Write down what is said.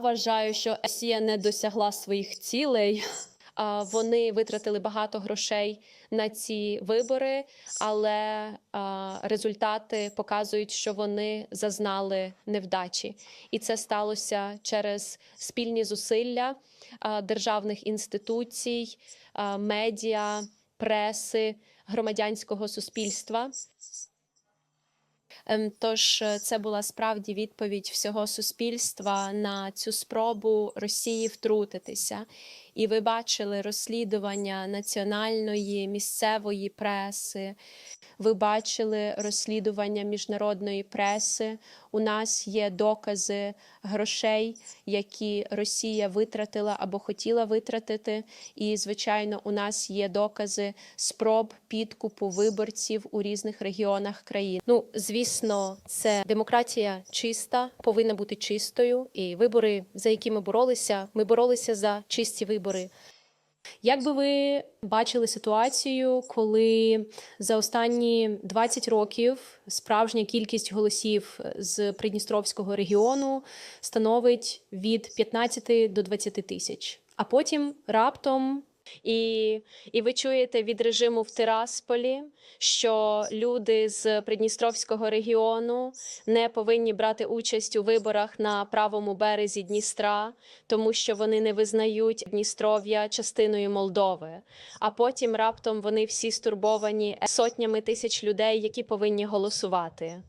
Вважаю, що Росія не досягла своїх цілей. Вони витратили багато грошей на ці вибори, але результати показують, що вони зазнали невдачі, і це сталося через спільні зусилля державних інституцій, медіа, преси, громадянського суспільства. Ем, Тож е, це була справді відповідь всього суспільства на цю спробу Росії втрутитися. І ви бачили розслідування національної місцевої преси. Ви бачили розслідування міжнародної преси. У нас є докази грошей, які Росія витратила або хотіла витратити. І, звичайно, у нас є докази спроб підкупу виборців у різних регіонах країн. Ну, звісно, це демократія чиста, повинна бути чистою. І вибори, за які ми боролися, ми боролися за чисті вибори. Як би ви бачили ситуацію, коли за останні 20 років справжня кількість голосів з Придністровського регіону становить від 15 до 20 тисяч, а потім раптом. І, і ви чуєте від режиму в Тирасполі, що люди з Придністровського регіону не повинні брати участь у виборах на правому березі Дністра, тому що вони не визнають Дністров'я частиною Молдови. А потім раптом вони всі стурбовані сотнями тисяч людей, які повинні голосувати.